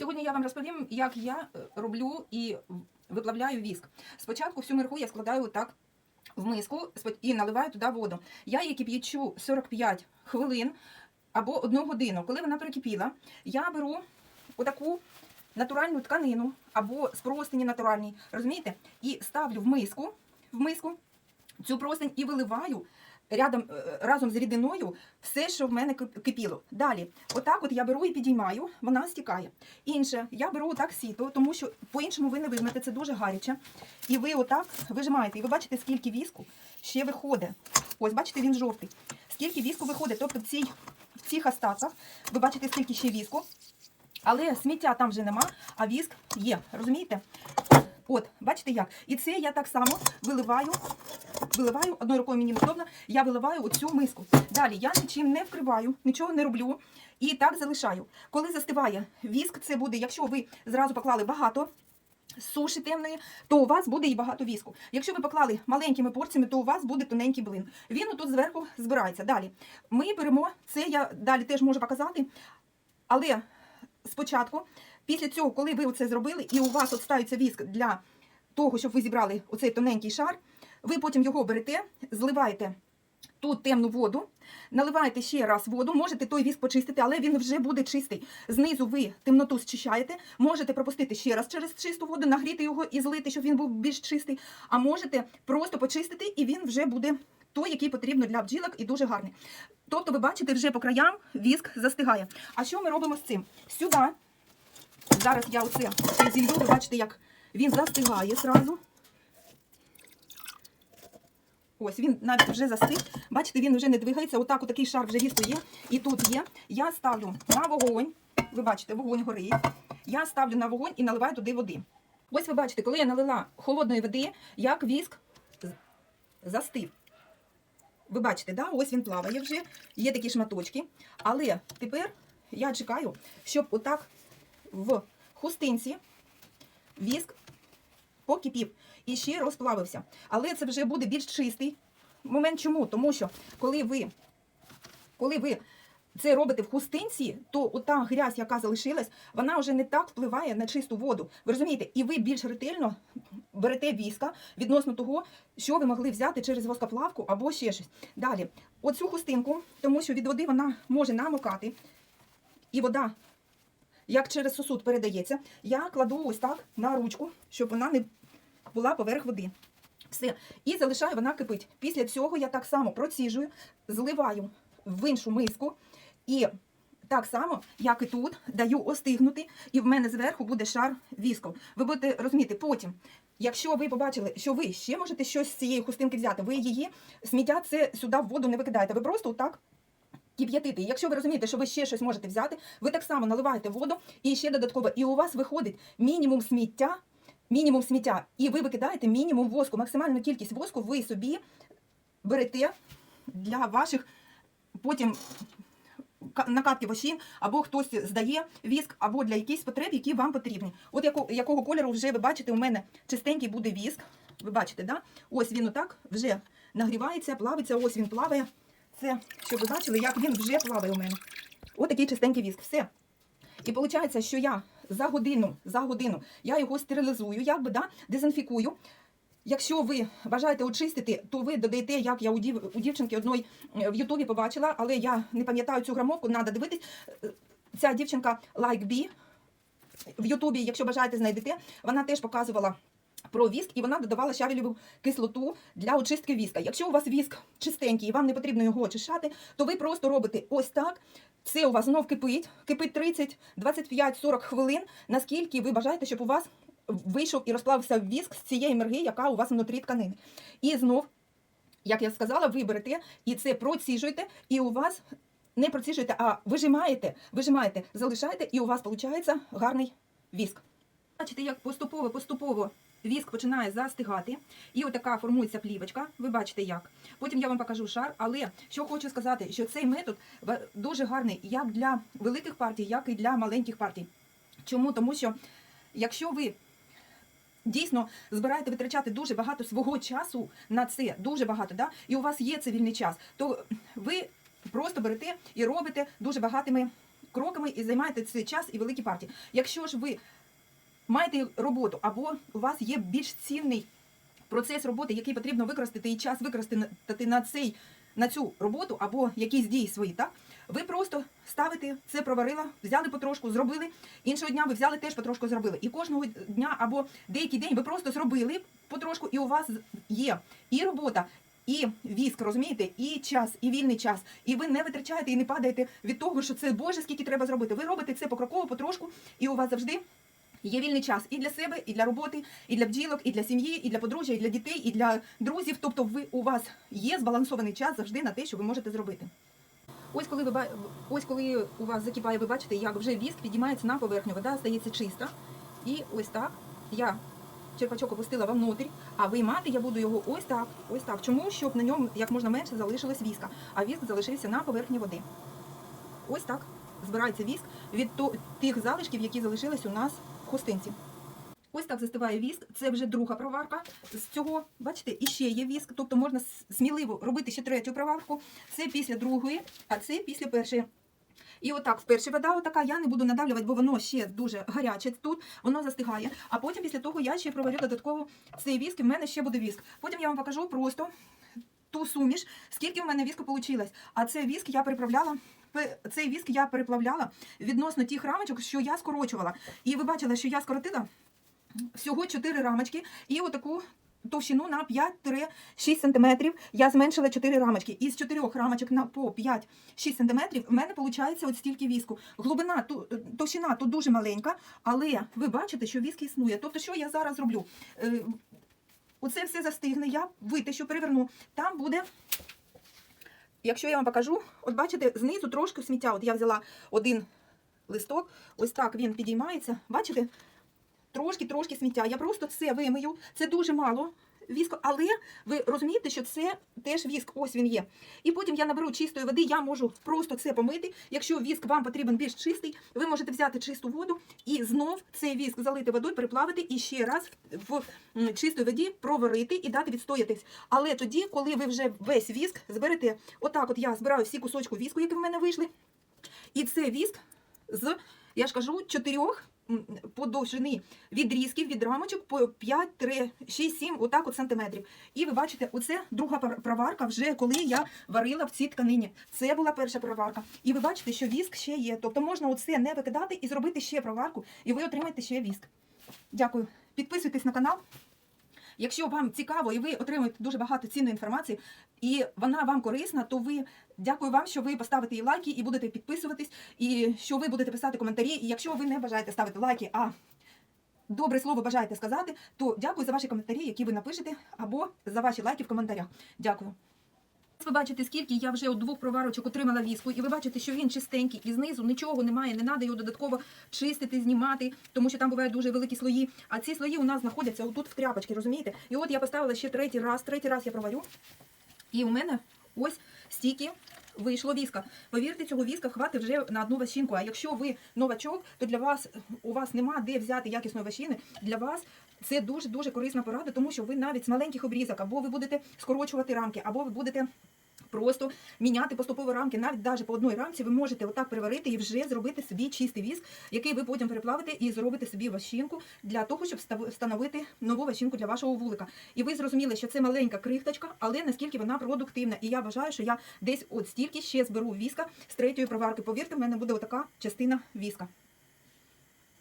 Сьогодні я вам розповім, як я е, роблю і виплавляю віск. Спочатку всю мирху я складаю так в миску і наливаю туди воду. Я її кип'ячу 45 хвилин або одну годину. Коли вона перекипіла, я беру отаку натуральну тканину або з простині натуральні, розумієте? І ставлю в миску, в миску цю простинь і виливаю рядом, е, разом з рідиною все, що в мене кипіло. Далі, отак от я беру і підіймаю, вона стікає. Інше, я беру отак сіто, тому що по-іншому ви не вижмете, це дуже гаряче. І ви отак вижимаєте. І ви бачите, скільки віску ще виходить. Ось, бачите, він жовтий. Скільки віску виходить. Тобто в, цій, в цих остатках ви бачите, скільки ще віску. Але сміття там вже нема, а віск є. Розумієте? От, бачите як? І це я так само виливаю, виливаю, одною рукою мені неудобно, я виливаю оцю миску. Далі я нічим не вкриваю, нічого не роблю. І так залишаю. Коли застиває віск, це буде, якщо ви зразу поклали багато суші темної, то у вас буде і багато віску. Якщо ви поклали маленькими порціями, то у вас буде тоненький блин. Він отут зверху збирається. Далі ми беремо, це я далі теж можу показати, але спочатку, після цього, коли ви це зробили, і у вас от ставиться віск для того, щоб ви зібрали оцей тоненький шар, ви потім його берете, зливаєте тут темну воду, наливаєте ще раз воду, можете той віск почистити, але він вже буде чистий. Знизу ви темноту зчищаєте, можете пропустити ще раз через чисту воду, нагріти його і злити, щоб він був більш чистий. А можете просто почистити, і він вже буде той, який потрібно для бджілок, і дуже гарний. Тобто, ви бачите, вже по краям віск застигає. А що ми робимо з цим? Сюди, зараз я оце зілью, ви бачите, як він застигає зразу. Ось він навіть вже застиг. Бачите, він вже не двигається. Отак, отакий шар вже віску є. І тут є. Я ставлю на вогонь. Ви бачите, вогонь горить. Я ставлю на вогонь і наливаю туди води. Ось ви бачите, коли я налила холодної води, як віск застив. Ви бачите, да? ось він плаває вже, є такі шматочки. Але тепер я чекаю, щоб отак в хустинці віск покипів і ще розплавився. Але це вже буде більш чистий момент. Чому? Тому що коли ви, коли ви це робите в хустинці, то ота грязь, яка залишилась, вона вже не так впливає на чисту воду. Ви розумієте? І ви більш ретельно берете віска відносно того, що ви могли взяти через воскоплавку або ще щось. Далі, оцю хустинку, тому що від води вона може намокати, і вода, як через сосуд передається, я кладу ось так на ручку, щоб вона не була поверх води. Все. І залишаю, вона кипить. Після цього я так само проціжую, зливаю в іншу миску. І так само, як і тут, даю остигнути, і в мене зверху буде шар віску. Ви будете розуміти, потім, якщо ви побачили, що ви ще можете щось з цієї хустинки взяти, ви її сміття це сюди в воду не викидаєте. Ви просто отак кип'ятити. Якщо ви розумієте, що ви ще щось можете взяти, ви так само наливаєте воду і ще додатково. І у вас виходить мінімум сміття, мінімум сміття, і ви викидаєте мінімум воску. Максимальну кількість воску ви собі берете для ваших потім ка- накатки вощин, або хтось здає віск, або для якихось потреб, які вам потрібні. От яко, якого кольору вже ви бачите, у мене чистенький буде віск. Ви бачите, да? Ось він отак вже нагрівається, плавиться, ось він плаває. Це, щоб ви бачили, як він вже плаває у мене. Ось такий чистенький віск. Все. І виходить, що я за годину, за годину я його стерилізую, якби да, дезінфікую. Якщо ви бажаєте очистити, то ви додаєте, як я у, дів, у дівчинки одної е, в Ютубі побачила, але я не пам'ятаю цю грамовку, треба дивитись. Е, Ця дівчинка Like Bee в Ютубі, якщо бажаєте, знайдете, вона теж показувала про віск, і вона додавала щавелеву кислоту для очистки віска. Якщо у вас віск чистенький і вам не потрібно його очищати, то ви просто робите ось так. Це у вас знов кипить, кипить 30, 25, 40 хвилин, наскільки ви бажаєте, щоб у вас вийшов і розплавився віск з цієї мерги, яка у вас внутрі тканини. І знов, як я сказала, виберете і це проціжуєте, і у вас не проціжуєте, а вижимаєте, вижимаєте, залишаєте, і у вас виходить гарний віск. Бачите, як поступово, поступово віск починає застигати, і отака формується плівочка. Ви бачите як. Потім я вам покажу шар. Але що хочу сказати, що цей метод дуже гарний як для великих партій, як і для маленьких партій. Чому? Тому що якщо ви дійсно збираєте витрачати дуже багато свого часу на це, дуже багато, да? і у вас є цивільний час, то ви просто берете і робите дуже багатими кроками і займаєте цей час і великі партії. Якщо ж ви маєте роботу або у вас є більш цінний процес роботи, який потрібно використати і час використати на цей на цю роботу або якісь дії свої, так? Ви просто ставите це проварила, взяли потрошку, зробили. Іншого дня ви взяли теж потрошку зробили. І кожного дня або деякий день ви просто зробили потрошку, і у вас є і робота. І віск, розумієте, і час, і вільний час. І ви не витрачаєте і не падаєте від того, що це Боже, скільки треба зробити. Ви робите це покроково, потрошку, і у вас завжди Є вільний час і для себе, і для роботи, і для бджілок, і для сім'ї, і для подружжя, і для дітей, і для друзів. Тобто, ви у вас є збалансований час завжди на те, що ви можете зробити. Ось коли ви ось коли у вас закипає, ви бачите, як вже віск підіймається на поверхню, вода стається чиста. І ось так я черпачок опустила вовнутрь, а виймати я буду його ось так, ось так. Чому? Щоб на ньому як можна менше залишилось віска, а віск залишився на поверхні води. Ось так збирається віск від тих залишків, які залишились у нас хустинці. Ось так застиває віск. Це вже друга проварка. З цього, бачите, іще є віск. Тобто можна сміливо робити ще третю проварку. Це після другої, а це після першої. І отак, вперше вода отака, я не буду надавлювати, бо воно ще дуже гаряче тут, воно застигає. А потім після того я ще проварю додатково цей віск, і в мене ще буде віск. Потім я вам покажу просто ту суміш, скільки в мене віску вийшло. А цей віск я приправляла. Цей віск я переплавляла відносно тих рамочок, що я скорочувала. І ви бачили, що я скоротила всього 4 рамочки і отаку товщину на 5-6 см. Я зменшила 4 рамочки. Із 4 рамочок на по 5-6 см в мене виходить от стільки віску. Глибина, товщина тут дуже маленька, але ви бачите, що віск існує. Тобто, що я зараз роблю? Е, Оце все застигне, я витащу, переверну. Там буде. Якщо я вам покажу, от бачите, знизу трошки сміття. От я взяла один листок, ось так він підіймається. Бачите? Трошки-трошки сміття. Я просто це вимию. Це дуже мало віску, але ви розумієте, що це теж віск, ось він є. І потім я наберу чистої води, я можу просто це помити. Якщо віск вам потрібен більш чистий, ви можете взяти чисту воду і знов цей віск залити водою, переплавити і ще раз в чистій воді проварити і дати відстоятись. Але тоді, коли ви вже весь віск зберете, отак от я збираю всі кусочки віску, які в мене вийшли, і це віск з, я ж кажу, чотирьох по довжини відрізків від рамочок по 5, 3, 6, 7, отак от сантиметрів. І ви бачите, оце друга проварка вже коли я варила в цій тканині. Це була перша проварка. І ви бачите, що віск ще є. Тобто можна оце не викидати і зробити ще проварку, і ви отримаєте ще віск. Дякую. Підписуйтесь на канал. Якщо вам цікаво і ви отримуєте дуже багато цінної інформації, і вона вам корисна, то ви дякую вам, що ви поставите їй лайки і будете підписуватись, і що ви будете писати коментарі. І якщо ви не бажаєте ставити лайки, а добре слово бажаєте сказати, то дякую за ваші коментарі, які ви напишете, або за ваші лайки в коментарях. Дякую. Ви бачите, скільки я вже двох проварочок отримала віску, і ви бачите, що він чистенький, і знизу нічого немає, не треба його додатково чистити, знімати, тому що там бувають дуже великі слої. А ці слої у нас знаходяться отут в тряпочці, розумієте? І от я поставила ще третій раз, третій раз я проварю. І у мене ось стільки вийшло віска. Повірте, цього віска хватить вже на одну ващинку. А якщо ви новачок, то для вас у вас нема де взяти якісної ващини. Для вас це дуже дуже корисна порада, тому що ви навіть з маленьких обрізок, або ви будете скорочувати рамки, або ви будете. Просто міняти поступово рамки, навіть навіть по одній рамці ви можете отак приварити і вже зробити собі чистий віск, який ви потім переплавите і зробите собі ващинку для того, щоб встановити нову ващинку для вашого вулика. І ви зрозуміли, що це маленька крихточка, але наскільки вона продуктивна. І я вважаю, що я десь от стільки ще зберу віска з третьої проварки. Повірте, в мене буде отака частина віска.